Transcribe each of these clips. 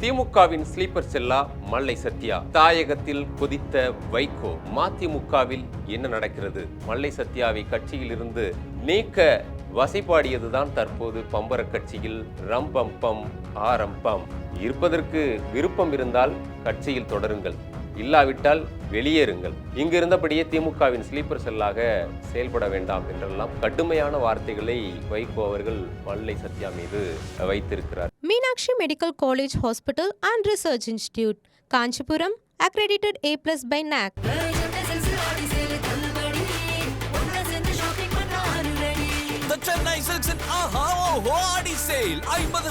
திமுகவின் ஸ்லீப்பர் செல்லா மல்லை சத்யா. தாயகத்தில் கொதித்த வைகோ மதிமுகவில் என்ன நடக்கிறது? மல்லை சத்யாவை கட்சியில் இருந்து நீக்க வசைபாடியதுதான் தற்போது பம்பர கட்சியில் ரம்பம்பம் ஆரம்பம் இருப்பதற்கு விருப்பம் இருந்தால் கட்சியில் தொடருங்கள். இல்லாவிட்டால் வெளியேறுங்கள் இங்கு இருந்தபடியே திமுகவின் ஸ்லீப்பர் செல்லாக செயல்பட வேண்டாம் என்றெல்லாம் கடுமையான வார்த்தைகளை வைகோ அவர்கள் மல்லை சத்யா மீது வைத்திருக்கிறார் Meenakshi Medical College Hospital and Research Institute, Kanchipuram, accredited A plus by NAC. The Chennai Silks in Aha Oho Adi Sale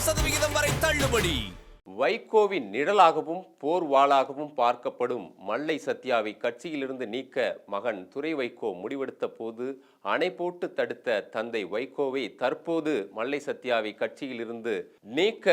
சதவிகிதம் வரை தள்ளுபடி வைகோவின் நிழலாகவும் போர் வாளாகவும் பார்க்கப்படும் மல்லை சத்யாவை கட்சியிலிருந்து நீக்க மகன் துரை வைகோ முடிவெடுத்த போது அணை போட்டு தடுத்த தந்தை வைகோவை தற்போது மல்லை சத்யாவை கட்சியிலிருந்து நீக்க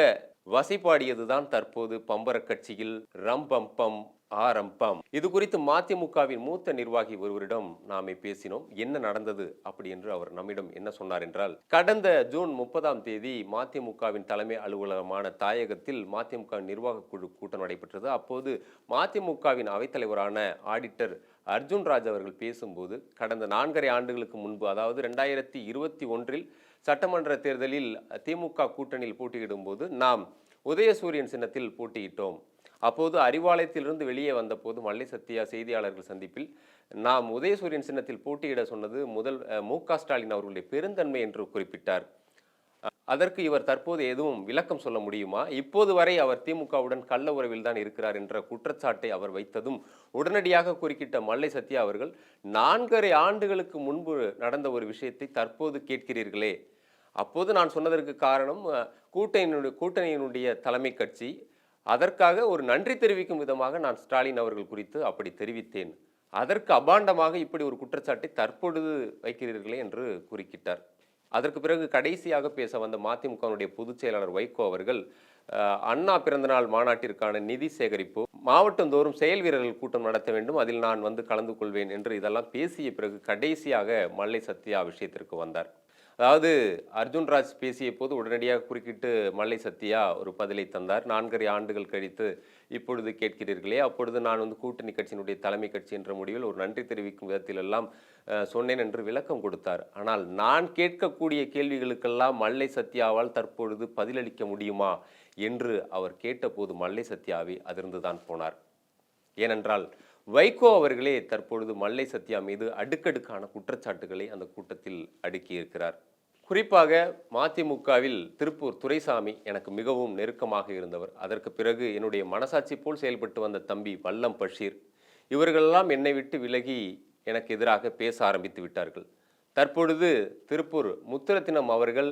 வசைபாடியதுதான் தற்போது பம்பர கட்சியில் ரம்பம்பம் ஆரம்பம். இது குறித்து மதிமுகவின் மூத்த நிர்வாகி ஒருவரிடம் நாமே பேசினோம். என்ன நடந்தது அப்படி என்று அவர் நம்மிடம் என்ன சொன்னார் என்றால் கடந்த ஜூன் முப்பதாம் தேதி மதிமுகவின் தலைமை அலுவலகமான தாயகத்தில் மதிமுக நிர்வாக குழு கூட்டம் நடைபெற்றது. அப்போது மதிமுகவின் அவைத்தலைவரான ஆடிட்டர் அர்ஜுன் ராஜ் அவர்கள் பேசும்போது கடந்த நான்கரை ஆண்டுகளுக்கு முன்பு அதாவது ரெண்டாயிரத்தி இருபத்தி ஒன்றில் சட்டமன்ற தேர்தலில் திமுக கூட்டணியில் போட்டியிடும்போது நாம் உதயசூரியன் சின்னத்தில் போட்டியிட்டோம். அப்போது அறிவாலயத்திலிருந்து வெளியே வந்தபோது மல்லை சத்யா செய்தியாளர்கள் சந்திப்பில் நாம் உதயசூரியன் சின்னத்தில் போட்டியிட சொன்னது முதல் மு க ஸ்டாலின் அவர்களுடைய பெருந்தன்மை என்று குறிப்பிட்டார். அதற்கு இவர் தற்போது எதுவும் விளக்கம் சொல்ல முடியுமா? இப்போது வரை அவர் திமுகவுடன் கள்ள உறவில் தான் இருக்கிறார் என்ற குற்றச்சாட்டை அவர் வைத்ததும் உடனடியாக குறுக்கிட்ட மல்லை சத்யா அவர்கள் நான்கரை ஆண்டுகளுக்கு முன்பு நடந்த ஒரு விஷயத்தை தற்போது கேட்கிறீர்களே. அப்போது நான் சொன்னதற்கு காரணம் கூட்டணியினுடைய கூட்டணியினுடைய தலைமை கட்சி அதற்காக ஒரு நன்றி தெரிவிக்கும் விதமாக நான் ஸ்டாலின் அவர்கள் குறித்து அப்படி தெரிவித்தேன். அதற்கு அபாண்டமாக இப்படி ஒரு குற்றச்சாட்டை தற்பொழுது வைக்கிறீர்களே என்று குறுக்கிட்டார். அதற்கு பிறகு கடைசியாக பேச வந்த மதிமுகவுடைய பொதுச் செயலாளர் வைகோ அவர்கள் அண்ணா பிறந்தநாள் மாநாட்டிற்கான நிதி சேகரிப்பு மாவட்டந்தோறும் செயல் வீரர்கள் கூட்டம் நடத்த வேண்டும் அதில் நான் வந்து கலந்து கொள்வேன் என்று இதெல்லாம் பேசிய பிறகு கடைசியாக மல்லை சத்யா விஷயத்திற்கு வந்தார். அதாவது அர்ஜுன்ராஜ் பேசிய போது உடனடியாக குறுக்கிட்டு மல்லை சத்யா ஒரு பதிலை தந்தார். நான்கரை ஆண்டுகள் கழித்து இப்பொழுது கேட்கிறீர்களே அப்பொழுது நான் வந்து கூட்டணி கட்சியினுடைய தலைமை கட்சி என்ற முடிவில் ஒரு நன்றி தெரிவிக்கும் விதத்திலெல்லாம் சொன்னேன் என்று விளக்கம் கொடுத்தார். ஆனால் நான் கேட்கக்கூடிய கேள்விகளுக்கெல்லாம் மல்லை சத்யாவால் தற்பொழுது பதிலளிக்க முடியுமா என்று அவர் கேட்டபோது மல்லை சத்யாவை அதிர்ந்துதான் போனார். ஏனென்றால் வைகோ அவர்களே தற்பொழுது மல்லை சத்யா மீது அடுக்கடுக்கான குற்றச்சாட்டுகளை அந்த கூட்டத்தில் அடுக்கியிருக்கிறார் குறிப்பாக மதிமுகவில் திருப்பூர் துரைசாமி எனக்கு மிகவும் நெருக்கமாக இருந்தவர். அதற்கு பிறகு என்னுடைய மனசாட்சி போல் செயல்பட்டு வந்த தம்பி வல்லம் பஷீர். இவர்களெல்லாம் என்னை விட்டு விலகி எனக்கு எதிராக பேச ஆரம்பித்து விட்டார்கள். தற்பொழுது திருப்பூர் முத்துரத்தினம் அவர்கள்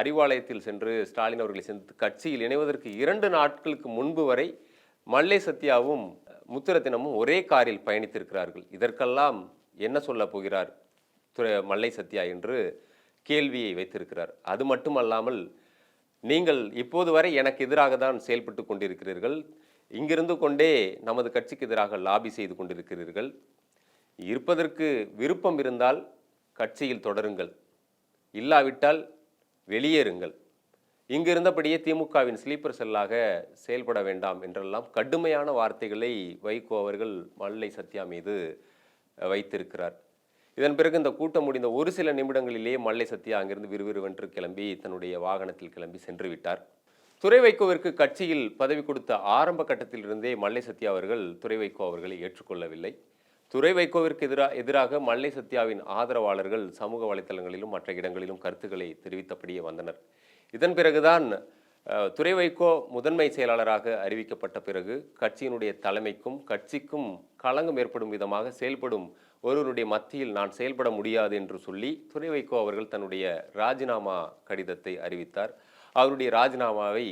அறிவாலயத்தில் சென்று ஸ்டாலின் அவர்களை சென்று கட்சியில் இணைவதற்கு இரண்டு நாட்களுக்கு முன்பு வரை மல்லை சத்யாவும் முத்துரத்தினமும் ஒரே காரில் பயணித்திருக்கிறார்கள். இதற்கெல்லாம் என்ன சொல்ல போகிறார் துறை மல்லை சத்யா என்று கேள்வியை வைத்திருக்கிறார். அது மட்டுமல்லாமல் நீங்கள் இப்போது வரை எனக்கு எதிராக தான் செயல்பட்டு கொண்டிருக்கிறீர்கள். இங்கிருந்து கொண்டே நமது கட்சிக்கு எதிராக லாபி செய்து கொண்டிருக்கிறீர்கள். இருப்பதற்கு விருப்பம் இருந்தால் கட்சியில் தொடருங்கள். இல்லாவிட்டால் வெளியேறுங்கள். இங்கு இருந்தபடியே திமுகவின் ஸ்லீப்பர் செல்லாக செயல்பட வேண்டாம் என்றெல்லாம் கடுமையான வார்த்தைகளை வைகோ அவர்கள் மல்லை சத்யா மீது வைத்திருக்கிறார். இதன் பிறகு இந்த கூட்டம் முடிந்த ஒரு சில நிமிடங்களிலேயே மல்லை சத்யா அங்கிருந்து விறுவிறுவென்று கிளம்பி தன்னுடைய வாகனத்தில் கிளம்பி சென்று விட்டார். துறை வைகோவிற்கு கட்சியில் பதவி கொடுத்த ஆரம்ப கட்டத்திலிருந்தே மல்லை சத்யா அவர்கள் துறை வைகோ அவர்களை ஏற்றுக்கொள்ளவில்லை. துறை வைகோவிற்கு எதிராக எதிராக மல்லை சத்யாவின் ஆதரவாளர்கள் சமூக வலைதளங்களிலும் மற்ற இடங்களிலும் கருத்துக்களை தெரிவித்தபடியே வந்தனர். இதன் பிறகுதான் துறை வைகோ முதன்மை செயலாளராக அறிவிக்கப்பட்ட பிறகு கட்சியினுடைய தலைமைக்கும் கட்சிக்கும் களங்கம் ஏற்படும் விதமாக செயல்படும் ஒருவருடைய மத்தியில் நான் செயல்பட முடியாது என்று சொல்லி துறை வைகோ அவர்கள் தன்னுடைய ராஜினாமா கடிதத்தை அறிவித்தார். அவருடைய ராஜினாமாவை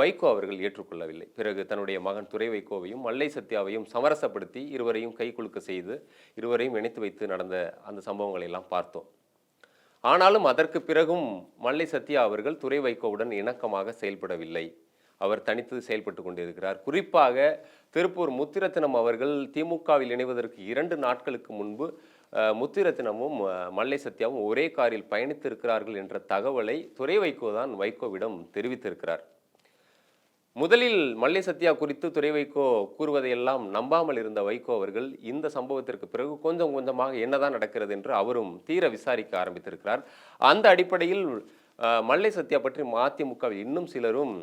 வைகோ அவர்கள் ஏற்றுக்கொள்ளவில்லை. பிறகு தன்னுடைய மகன் துறை வைகோவையும் மல்லை சத்யாவையும் சமரசப்படுத்தி இருவரையும் கைகுலுக்க செய்து இருவரையும் இணைத்து வைத்து நடந்த அந்த சம்பவங்களை எல்லாம் பார்த்தோம். ஆனாலும் அதற்கு பிறகும் மல்லை சத்யா அவர்கள் துறை வைகோவுடன் இணக்கமாக செயல்படவில்லை. அவர் தனித்து செயல்பட்டு கொண்டிருக்கிறார். குறிப்பாக திருப்பூர் முத்திரத்தினம் அவர்கள் திமுகவில் இணைவதற்கு இரண்டு நாட்களுக்கு முன்பு முத்திரத்தினமும் மல்லை சத்யாவும் ஒரே காரில் பயணித்திருக்கிறார்கள் என்ற தகவலை துறை வைகோ தான் வைகோவிடம் தெரிவித்திருக்கிறார். முதலில் மல்லை சத்யா குறித்து துறை வைகோ கூறுவதையெல்லாம் நம்பாமல் இருந்த வைகோ அவர்கள் இந்த சம்பவத்திற்கு பிறகு கொஞ்சம் கொஞ்சமாக என்னதான் நடக்கிறது என்று அவரும் தீர விசாரிக்க ஆரம்பித்திருக்கிறார். அந்த அடிப்படையில் மல்லை சத்யா பற்றி மதிமுகவில் இன்னும் சிலரும்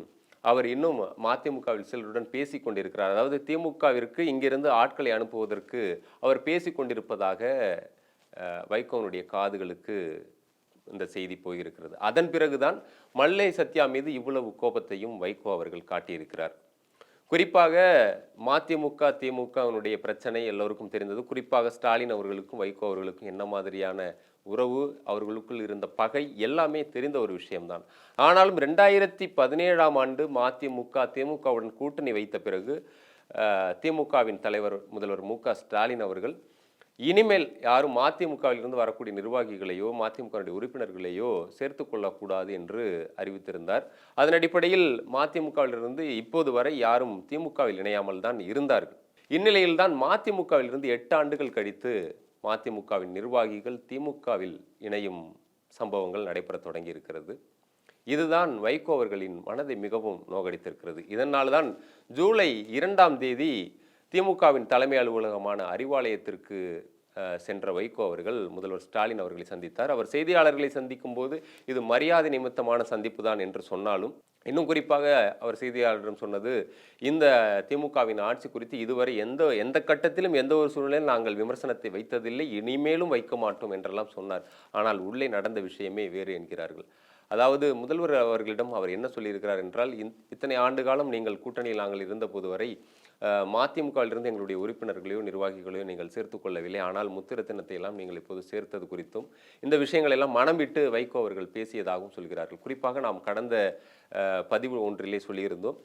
அவர் இன்னும் மதிமுகவில் சிலருடன் பேசி கொண்டிருக்கிறார். அதாவது திமுகவிற்கு இங்கிருந்து ஆட்களை அனுப்புவதற்கு அவர் பேசிக் கொண்டிருப்பதாக வைகோனுடைய காதுகளுக்கு இந்த செய்தி போயிருக்கிறது. அதன் பிறகுதான் மல்லை சத்யா மீது இவ்வளவு கோபத்தையும் வைகோ அவர்கள் காட்டியிருக்கிறார். குறிப்பாக மதிமுக திமுகவினுடைய பிரச்சனை எல்லோருக்கும் தெரிந்தது. குறிப்பாக ஸ்டாலின் அவர்களுக்கும் வைகோ அவர்களுக்கும் என்ன மாதிரியான உறவு அவர்களுக்குள் இருந்த பகை எல்லாமே தெரிந்த ஒரு விஷயம்தான். ஆனாலும் ரெண்டாயிரத்தி பதினேழாம் ஆண்டு மதிமுக திமுகவுடன் கூட்டணி வைத்த பிறகு திமுகவின் தலைவர் முதல்வர் மு க ஸ்டாலின் அவர்கள் இனிமேல் யாரும் மதிமுகவிலிருந்து வரக்கூடிய நிர்வாகிகளையோ மதிமுகவுடைய உறுப்பினர்களையோ சேர்த்து கொள்ளக்கூடாது என்று அறிவித்திருந்தார். அதன் அடிப்படையில் மதிமுகவிலிருந்து இப்போது வரை யாரும் திமுகவில் இணையாமல் தான் இருந்தார்கள். இந்நிலையில் தான் மதிமுகவிலிருந்து எட்டு ஆண்டுகள் கழித்து மதிமுகவின் நிர்வாகிகள் திமுகவில் இணையும் சம்பவங்கள் நடைபெற தொடங்கி இருக்கிறது இதுதான் வைகோ அவர்களின் மனதை மிகவும் நோகடித்திருக்கிறது. இதனால் தான் ஜூலை இரண்டாம் தேதி திமுகவின் தலைமை அலுவலகமான அறிவாலயத்திற்கு சென்ற வைகோ அவர்கள் முதல்வர் ஸ்டாலின் அவர்களை சந்தித்தார். அவர் செய்தியாளர்களை சந்திக்கும் போது இது மரியாதை நிமித்தமான சந்திப்பு தான் என்று சொன்னாலும் இன்னும் குறிப்பாக அவர் செய்தியாளரிடம் சொன்னது இந்த திமுகவின் ஆட்சி குறித்து இதுவரை எந்த எந்த கட்டத்திலும் எந்த ஒரு சூழ்நிலையில் நாங்கள் விமர்சனத்தை வைத்ததில்லை இனிமேலும் வைக்க மாட்டோம் என்றெல்லாம் சொன்னார். ஆனால் உள்ளே நடந்த விஷயமே வேறு என்கிறார்கள். அதாவது முதல்வர் அவர்களிடம் அவர் என்ன சொல்லியிருக்கிறார் என்றால் இந்- இத்தனை ஆண்டு காலம் நீங்கள் கூட்டணியில் நாங்கள் இருந்தபோது வரை மதிமுகவிலிருந்து எங்களுடைய உறுப்பினர்களையோ நிர்வாகிகளையோ நீங்கள் சேர்த்துக்கொள்ளவில்லை ஆனால் முத்திரத்தினத்தை எல்லாம் நீங்கள் இப்போது சேர்த்தது குறித்தும் இந்த விஷயங்கள் எல்லாம் மனம் விட்டு வைகோ அவர்கள் பேசியதாகவும் சொல்கிறார்கள். குறிப்பாக நாம் கடந்த பதிவு ஒன்றிலே சொல்லியிருந்தோம்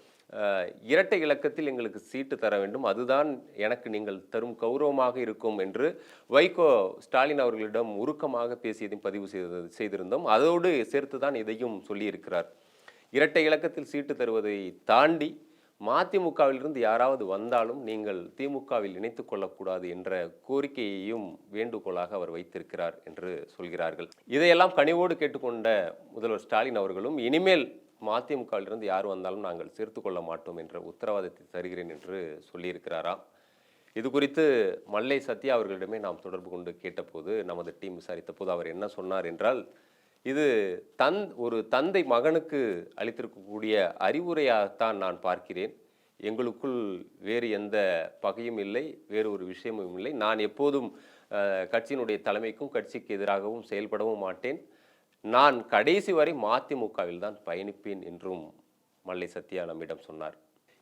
இரட்டை இலக்கத்தில் எங்களுக்கு சீட்டு தர வேண்டும். அதுதான் எனக்கு நீங்கள் தரும் கௌரவமாக இருக்கும் என்று வைகோ ஸ்டாலின் அவர்களிடம் உருக்கமாக பேசியதையும் பதிவு செய்தது செய்திருந்தோம். அதோடு சேர்த்து தான் இதையும் சொல்லியிருக்கிறார். இரட்டை இலக்கத்தில் சீட்டு தருவதை தாண்டி மதிமுகவிலிருந்து யாராவது வந்தாலும் நீங்கள் திமுகவில் இணைத்து கொள்ளக்கூடாது என்ற கோரிக்கையையும் வேண்டுகோளாக அவர் வைத்திருக்கிறார் என்று சொல்கிறார்கள். இதையெல்லாம் கனிவோடு கேட்டுக்கொண்ட முதல்வர் ஸ்டாலின் அவர்களும் இனிமேல் மதிமுகவிலிருந்து யார் வந்தாலும் நாங்கள் சேர்த்து கொள்ள மாட்டோம் என்ற உத்தரவாதத்தை தருகிறேன் என்று சொல்லியிருக்கிறாராம் இது குறித்து மல்லை சத்யா அவர்களிடமே நாம் தொடர்பு கொண்டு கேட்டபோது நமது டீம் விசாரித்த போது அவர் என்ன சொன்னார் என்றால் இது தன் ஒரு தந்தை மகனுக்கு அளித்திருக்கக்கூடிய அறிவுரையாகத்தான் நான் பார்க்கிறேன். எங்களுக்குள் வேறு எந்த பகையும் இல்லை வேறு ஒரு விஷயமும் இல்லை. நான் எப்போதும் கட்சியினுடைய தலைமைக்கும் கட்சிக்கு எதிராகவும் செயல்படவும் மாட்டேன். நான் கடைசி வரை மதிமுகவில் தான் பயணிப்பேன் என்றும் மல்லை சத்யா நம்மிடம் சொன்னார்.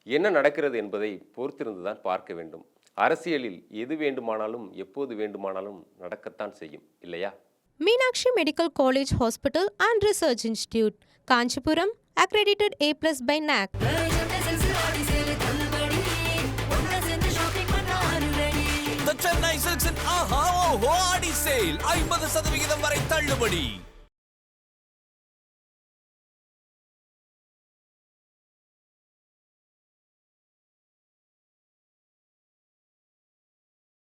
என்ன நடக்கிறது என்பதை பொறுத்திருந்து தான் பார்க்க வேண்டும். அரசியலில் எது வேண்டுமானாலும் எப்போது வேண்டுமானாலும் நடக்கத்தான் செய்யும் இல்லையா? Meenakshi Medical College Hospital and Research Institute, Kanchipuram, accredited A plus by NAC. The Chennai Silks in Aha Oho Adi Sale ஐம்பது சதவிகிதம் வரை தள்ளுபடி